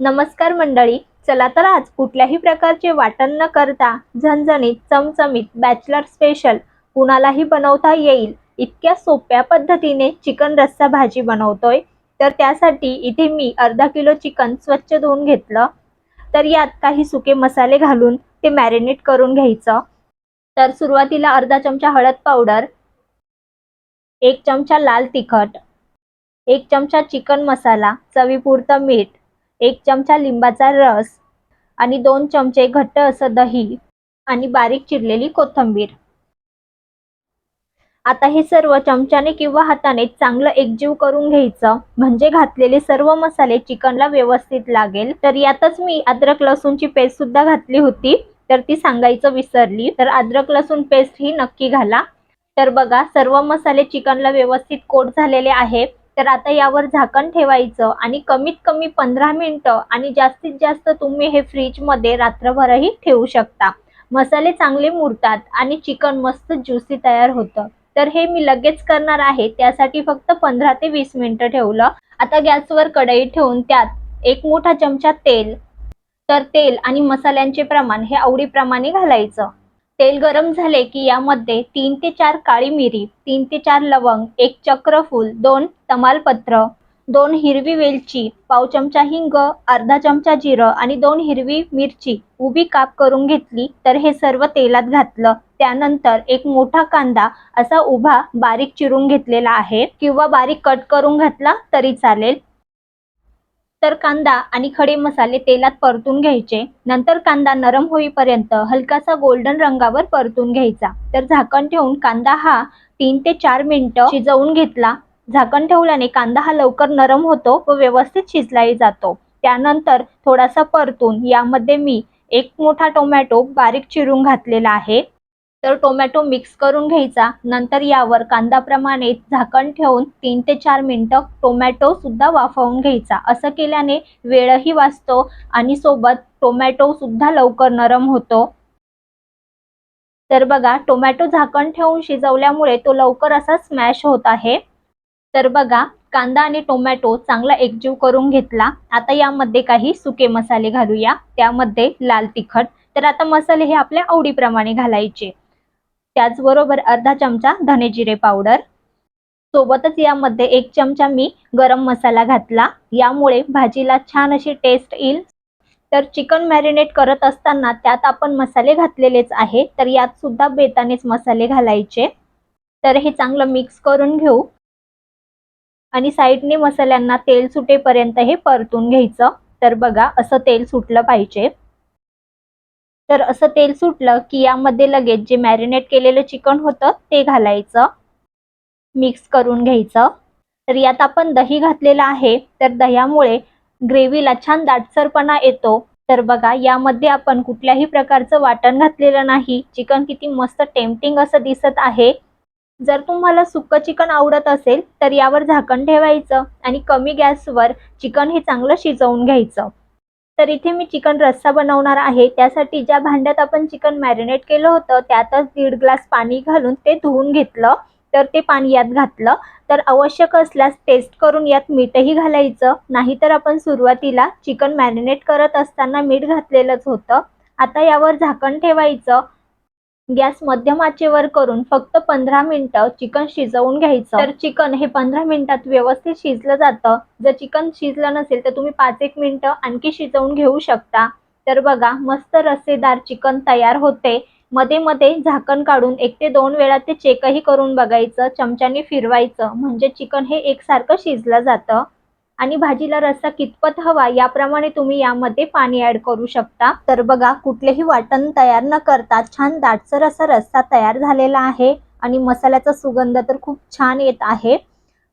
नमस्कार मंडळी चला तर आज कुठल्याही प्रकारचे वाटण न करता झणझणीत चमचमीत बॅचलर स्पेशल कुणालाही बनवता येईल इतक्या सोप्या पद्धतीने चिकन रस्सा भाजी बनवतोय. तर त्यासाठी इथे मी अर्धा किलो चिकन स्वच्छ धुवून घेतलं. तर यात काही सुके मसाले घालून ते मॅरिनेट करून घ्यायचं. तर सुरुवातीला अर्धा चमचा हळद पावडर एक चमचा लाल तिखट एक चमचा चिकन मसाला चवीपुरतं मीठ एक चमचा लिंबाचा रस आणि दोन चमचे घट्ट असं दही आणि बारीक चिरलेली कोथिंबीर. आता हे सर्व चमच्याने किंवा हाताने चांगलं एकजीव करून घ्यायचं. म्हणजे घातलेले सर्व मसाले चिकनला व्यवस्थित लागेल. तर यातच मी अद्रक लसूणची पेस्ट सुद्धा घातली होती. तर ती सांगायचं विसरली. तर अद्रक लसूण पेस्ट ही नक्की घाला. तर बघा सर्व मसाले चिकनला व्यवस्थित कोट झालेले आहे तर आता यावर झाकण ठेवायचं आणि कमीत कमी पंधरा मिनिटं आणि जास्तीत जास्त तुम्ही हे फ्रीजमध्ये रात्रभरही ठेवू शकता. मसाले चांगले मुरतात आणि चिकन मस्त ज्युसी तयार होतं. तर हे मी लगेच करणार आहे. त्यासाठी फक्त पंधरा ते वीस मिनिटं ठेवलं. आता गॅसवर कढई ठेवून त्यात एक मोठा चमचा तेल तर तेल आणि मसाल्यांचे प्रमाण हे आवडीप्रमाणे घालायचं. तेल गरम झाले की यामध्ये तीन ते चार काळी मिरी तीन ते चार लवंग एक चक्रफूल दोन तमालपत्र दोन हिरवी वेलची पाव चमचा हिंग अर्धा चमचा जिरं आणि दोन हिरवी मिरची उभी काप करून घेतली तर हे सर्व तेलात घातलं. त्यानंतर एक मोठा कांदा असा उभा बारीक चिरून घेतलेला आहे किंवा बारीक कट करून घातला तरी चालेल. तर कांदा आणि खडे मसाले तेलात परतून घ्यायचे. नंतर कांदा नरम होईपर्यंत हलकासा गोल्डन रंगावर परतून घ्यायचा. तर झाकण ठेवून कांदा हा तीन ते चार मिनिटं शिजवून घेतला. झाकण ठेवल्याने कांदा हा लवकर नरम होतो व व्यवस्थित शिजलाही जातो. त्यानंतर थोडासा परतून यामध्ये मी एक मोठा टोमॅटो बारीक चिरून घातलेला आहे. तर टोमॅटो मिक्स करून घ्यायचा. नंतर यावर कांदाप्रमाणे झाकण ठेवून तीन ते चार मिनिटं टोमॅटो सुद्धा वाफवून घ्यायचा. असं केल्याने वेळही वाचतो आणि सोबत टोमॅटो सुद्धा लवकर नरम होतो. तर बघा टोमॅटो झाकण ठेवून शिजवल्यामुळे तो लवकर असा स्मॅश होत आहे. तर बघा कांदा आणि टोमॅटो चांगला एकजीव करून घेतला. आता यामध्ये काही सुके मसाले घालूया. त्यामध्ये लाल तिखट. तर आता मसाले हे आपल्या आवडीप्रमाणे घालायचे. त्याचबरोबर अर्धा चमचा धने जिरे पावडर सोबतच यामध्ये एक चमचा मी गरम मसाला घातला. यामुळे भाजीला छान अशी टेस्ट येईल. तर चिकन मॅरिनेट करत असताना त्यात आपण मसाले घातलेलेच आहे. तर यात सुद्धा बेतानेच मसाले घालायचे. तर हे चांगलं मिक्स करून घेऊ. आणि साईडने मसाल्यांना तेल सुटेपर्यंत हे परतून घ्यायचं. तर बघा असं तेल सुटलं पाहिजे. तर असं तेल सुटलं की यामध्ये लगेच जे मॅरिनेट केलेलं चिकन होतं ते घालायचं. मिक्स करून घ्यायचं. तर यात आपण दही घातलेलं आहे तर दह्यामुळे ग्रेव्हीला छान दाटसरपणा येतो. तर बघा यामध्ये आपण कुठल्याही प्रकारचं वाटण घातलेलं नाही. चिकन किती मस्त टेम्पटिंग असं दिसत आहे. जर तुम्हाला सुक्क चिकन आवडत असेल तर यावर झाकण ठेवायचं आणि कमी गॅसवर चिकन हे चांगलं शिजवून घ्यायचं. तर इथे मी चिकन रस्सा बनवणार आहे. त्यासाठी ज्या भांड्यात आपण चिकन मॅरिनेट केलं होतं त्यातच दीड ग्लास पाणी घालून ते धुवून घेतलं. तर ते पाणी यात घातलं. तर आवश्यक असल्यास टेस्ट करून यात मीठही घालायचं. नाहीतर आपण सुरुवातीला चिकन मॅरिनेट करत असताना मीठ घातलेलंच होतं. आता यावर झाकण ठेवायचं. गॅस मध्यम आचेवर करून फक्त पंधरा मिनिटं चिकन शिजवून घ्यायचं. तर चिकन हे पंधरा मिनिटात व्यवस्थित शिजलं जातं. जर चिकन शिजलं नसेल तर तुम्ही पाच एक मिनिटं आणखी शिजवून घेऊ शकता. तर बघा मस्त रस्सेदार चिकन तयार होते. मध्ये मध्ये झाकण काढून एक ते दोन वेळा ते चेकही करून बघायचं. चमच्याने फिरवायचं. म्हणजे चिकन हे एकसारखं शिजलं जातं. आणि भाजीला रस्सा कितपत हवा याप्रमाणे तुम्ही यामध्ये पाणी ऍड करू शकता. तर बघा कुठलेही वाटण तयार न करता छान दाटसर असा रस्सा तयार झालेला आहे आणि मसाल्याचा सुगंध तर खूप छान येत आहे.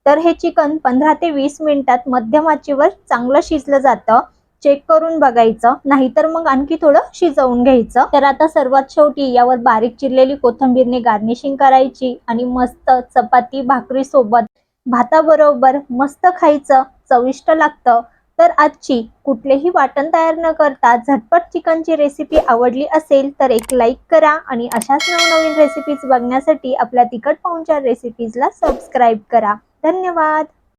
तर हे चिकन पंधरा ते वीस मिनिटात मध्यम आचेवर चांगलं शिजलं जातं. चेक करून बघायचं. नाहीतर मग आणखी थोडं शिजवून घ्यायचं. तर आता सर्वात शेवटी यावर बारीक चिरलेली कोथिंबीरने गार्निशिंग करायची आणि मस्त चपाती भाकरी सोबत भाताबरोबर मस्त खायचं चविष्ट लागतं. तर आजची कुठलेही वाटण तयार न करता झटपट चिकनची रेसिपी आवडली असेल तर एक लाईक करा आणि अशाच नवनवीन रेसिपीज बघण्यासाठी आपल्या तिखट पाहुणच्या रेसिपीजला सबस्क्राईब करा. धन्यवाद!